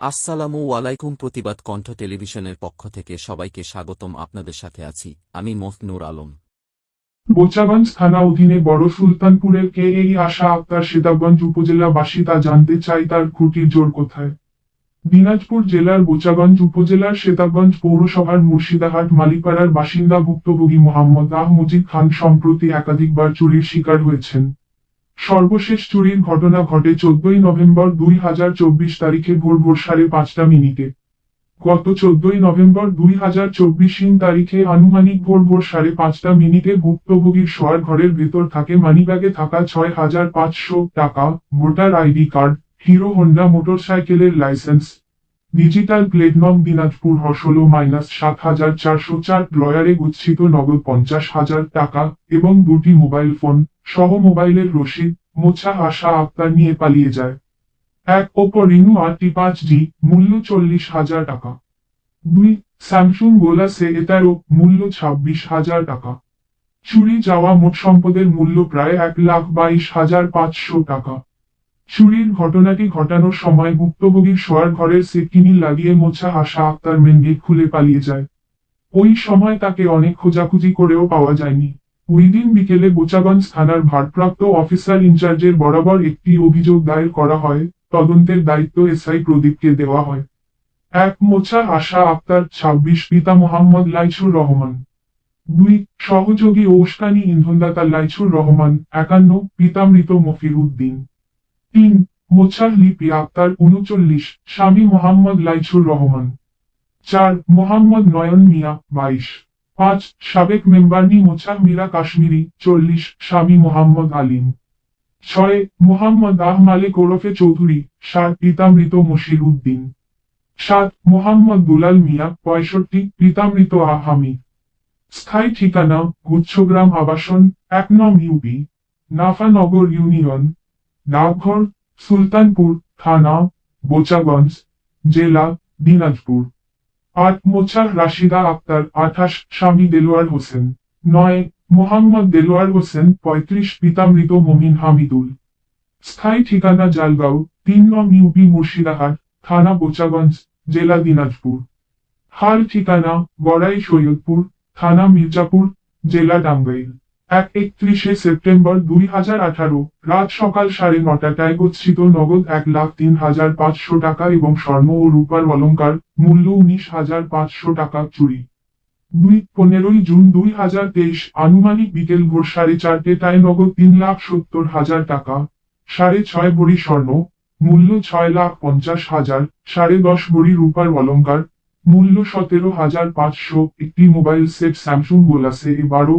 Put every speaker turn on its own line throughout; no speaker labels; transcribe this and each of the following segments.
আসসালামু আলাইকুম প্রতিবাদ কণ্ঠ টেলিভিশনের পক্ষ থেকে সবাইকে স্বাগতম আপনাদের সাথে আছি, আমি মফনুর আলম।
বোচাগঞ্জ থানা অধীনে বড় সুলতানপুরের কে এই আশা আক্তার সিতাবগঞ্জ উপজেলাবাসী তা জানতে চাই তার খুঁটির জোর কোথায়। দিনাজপুর জেলার বোচাগঞ্জ উপজেলার সেতাবগঞ্জ পৌরসভার মুর্শিদাহাট মালিপাড়ার বাসিন্দা ভুক্তভোগী মোহাম্মদ আহ মুজিব খান সম্প্রতি একাধিকবার চুরির শিকার হয়েছেন। সর্বশেষ চুরির ঘটনা ঘটে চোদ্দই নভেম্বর দুই হাজার চব্বিশ তারিখে ভোর ভোর সাড়ে পাঁচটা মিনিটে। গত চোদ্দই নভেম্বর দুই হাজার চব্বিশ তারিখে আনুমানিক ভোর ভোর সাড়ে পাঁচটা মিনিটে ভুক্তভোগীর শোয়ার ঘরের ভেতর থাকে মানিব্যাগে থাকা ছয় হাজার পাঁচশো টাকা, voter ID card, Hero Honda মোটরসাইকেলের লাইসেন্স ডিজিটাল প্লেট নং দিনাজপুর হসলো মাইনাস সাত হাজার চারশো চার ড্রয়ারে গুচ্ছিত নগদ পঞ্চাশ হাজার টাকা এবং দুটি মোবাইল ফোন সহ মোবাইলের রসিদ, মোছা আশা আক্তার নিয়ে পালিয়ে যায়। এক ওপর রিনু আটটি পাঁচ ডি মূল্য চল্লিশ হাজার টাকা। দুই স্যামসুং গোলাসে এটারও মূল্য ছাব্বিশ হাজার টাকা। চুরি যাওয়া মোট সম্পদের মূল্য প্রায় এক লাখ বাইশ হাজার পাঁচশো টাকা। চুরির ঘটনাটি ঘটানোর সময় ভুক্তভোগীর শোয়ার ঘরের সেটকিনি লাগিয়ে মোছা আশা আক্তার মেন গেট খুলে পালিয়ে যায়। ওই সময় তাকে অনেক খোঁজাখুঁজি করেও পাওয়া যায়নি। ওই দিন বিকেলে বোচাগঞ্জ থানার ভারপ্রাপ্ত অফিসার ইনচার্জের বরাবর একটি অভিযোগ দায়ের করা হয়, তদন্তের দায়িত্ব এসআই প্রদীপকে দেওয়া হয়। এক মোছা আশা আক্তার ছাব্বিশ, পিতা মোহাম্মদ লাইছুর রহমান। দুই, সহযোগী ও উস্কানি ইন্ধনদাতা লাইছুর রহমান। একান্ন পিতামৃত মফির উদ্দিন। তিন, মোছার লিপি আক্তার উনচল্লিশ, স্বামী মোহাম্মদ লাইছুর রহমান। চার, মোহাম্মদ নয়ন মিয়া, বাইশ। পাঁচ, সাবেক মেম্বারনি মোছা মীরা কাশ্মীরি, চল্লিশ, স্বামী মোহাম্মদ আলিম। ছয়, মোহাম্মদ আহ মালিক ওরফে চৌধুরী, সাত, পিতামৃত মশির উদ্দিন। সাত, মোহাম্মদ দুলাল মিয়া, পঁয়ষট্টি, পিতামৃত আহামি। স্থায়ী ঠিকানা, গুচ্ছগ্রাম আবাসন, এক নং ইউপি নাফানগর ইউনিয়ন ডাকঘর সুলতানপুর, থানা, বোচাগঞ্জ, জেলা, দিনাজপুর। আট মোছার রাশিদা আক্তার, আঠাশ, স্বামী দেলোয়ার হোসেন। নয়, মোহাম্মদ দেলোয়ার হোসেন, পঁয়ত্রিশ, পিতামৃত মমিন হামিদুল। স্থায়ী ঠিকানা জালগাঁও, তিন নং ইউপি মুর্শিদাহাট থানা বোচাগঞ্জ, জেলা দিনাজপুর। হাল ঠিকানা গড়াই সৈয়দপুর, থানা মির্জাপুর, জেলা টাঙ্গাইল। এক একত্রিশে সেপ্টেম্বর দুই হাজার আঠারো, রাত সকাল সাড়ে নটাটায় গচ্ছিত নগদ এক লাখ তিন হাজার পাঁচশো টাকা এবং স্বর্ণ ও রূপার অলঙ্কার, মূল্য উনিশ হাজার পাঁচশো টাকা চুরি। দুই, পনেরোই জুন দুই হাজার তেইশ, আনুমানিক বিকেল ভোর সাড়ে চারটেটায় নগদ তিন লাখ সত্তর হাজার টাকা, সাড়ে ছয় ভরি স্বর্ণ, মূল্য ছয় লাখ পঞ্চাশ হাজার, সাড়ে দশ ভরি রূপার অলঙ্কার, মূল্য সতেরো হাজার পাঁচশো, একটি মোবাইল সেট স্যামসুং গোলাসে বারো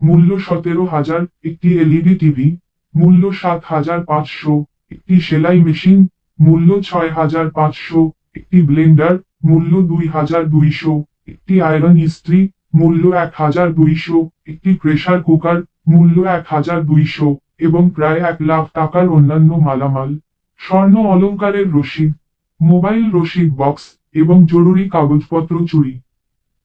মূল্য সতেরো হাজার, একটি এলইডি টিভি, মূল্য সাত হাজার পাঁচশো, একটি সেলাই মেশিন, মূল্য ছয় হাজার পাঁচশো, একটি ব্লেন্ডার, মূল্য দুই হাজার দুইশো, একটি আয়রন ইস্ত্রি, মূল্য এক হাজার দুইশো, একটি প্রেসার কুকার, মূল্য এক হাজার দুইশো, এবং প্রায় এক লাখ টাকার অন্যান্য মালামাল। স্বর্ণ অলংকারের রসিদ, মোবাইল রসিদ বক্স এবং জরুরি কাগজপত্র চুরি।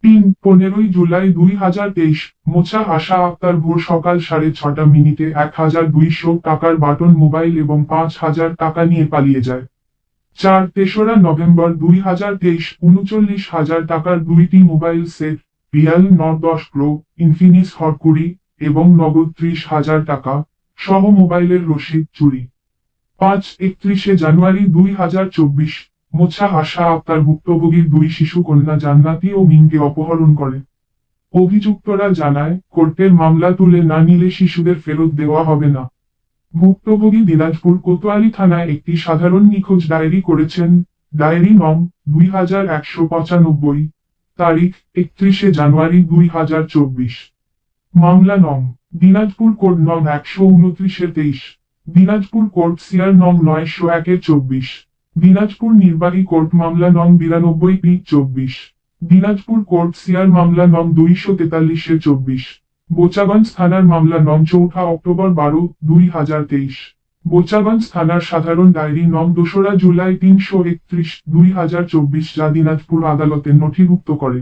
তিন, পনেরোই জুলাই দুই হাজার তেইশ, মোছা আশা আক্তার ভোর সকাল সাড়ে ছটা মিনিটে এক হাজার দুইশো টাকার বাটন মোবাইল এবং পাঁচ হাজার টাকা নিয়ে পালিয়ে যায়। চার, তেসরা নভেম্বর দুই হাজার তেইশ, উনচল্লিশ হাজার টাকার দুইটি মোবাইল সেট, রিয়াল নট দশ প্রো, ইনফিনিক্স হট কুড়ি এবং নগদ ত্রিশ হাজার টাকা সহ মোবাইলের রসিদ চুরি। পাঁচ, একত্রিশে জানুয়ারি দুই হাজার চব্বিশ মোছা আশা আক্তার ভুক্তভোগীর দুই শিশু কন্যা জান্নাতি ও মিমকে অপহরণ করে। অভিযুক্তরা জানায়, কোর্টের মামলা তুলে না নিলে শিশুদের ফেরত দেওয়া হবে না। ভুক্তভোগী দিনাজপুর কোতোয়ালি থানায় একটি সাধারণ নিখোঁজ ডায়েরি করেছেন, ডায়েরি নং দুই হাজার একশো পঁচানব্বই, তারিখ একত্রিশে জানুয়ারি দুই হাজার চব্বিশ। মামলা নং দিনাজপুর কোর্ট নং একশো উনত্রিশের তেইশ, দিনাজপুর কোর্ট সিআর নং নয়শো একের চব্বিশ। দিনাজপুর নির্বাহী কোর্ট মামলা নং বিরানব্বই পি চব্বিশ, দিনাজপুর কোর্ট সিআর মামলা নং দুইশো তেতাল্লিশে চব্বিশ, বোচাগঞ্জ থানার মামলা নং চৌঠা অক্টোবর বারো, দুই হাজার তেইশ, বোচাগঞ্জ থানার সাধারণ ডায়েরি নং দোসরা জুলাই তিনশো একত্রিশ, দুই হাজার চব্বিশ যা দিনাজপুর আদালতে নথিভুক্ত করে।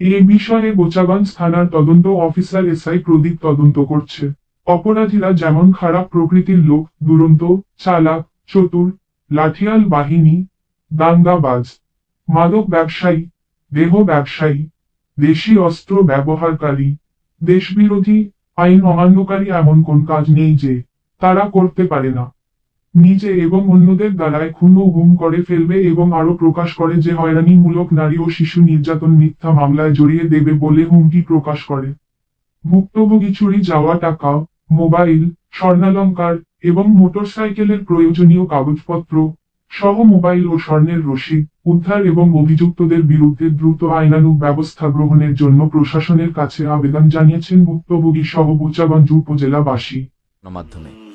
এ বিষয়ে বোচাগঞ্জ থানার তদন্ত অফিসার এসআই প্রদীপ তদন্ত করছে। অপরাধীরা যেমন খারাপ প্রকৃতির লোক, দুরন্ত, চালাক, চতুর লাঠিয়াল বাহিনী, দাঙ্গাবাজ, মাদক ব্যবসায়ী, দেহ ব্যবসায়ী, দেশি অস্ত্র ব্যবহারকারী, দেশবিরোধী আইন অমান্যকারী এমন কোন কাজ নেই যে তারা করতে পারে না। নিজে এবং অন্যদের দ্বারায় ও গুম করে ফেলবে এবং আরও প্রকাশ করে যে হয়রানিমূলক নারী ও শিশু নির্যাতন মিথ্যা মামলায় জড়িয়ে দেবে বলে হুমকি প্রকাশ করে। ভুক্তভোগী চুরি যাওয়া টাকা, মোবাইল, স্বর্ণালঙ্কার এবং মোটরসাইকেলের প্রয়োজনীয় কাগজপত্র সহ মোবাইল ও স্বর্ণের রসিদ, উদ্ধার এবং অভিযুক্তদের বিরুদ্ধে দ্রুত আইনানুগ ব্যবস্থা গ্রহণের জন্য প্রশাসনের কাছে আবেদন জানিয়েছেন ভুক্তভোগী সহ বোচাগঞ্জ উপজেলাবাসী।
মাধ্যমে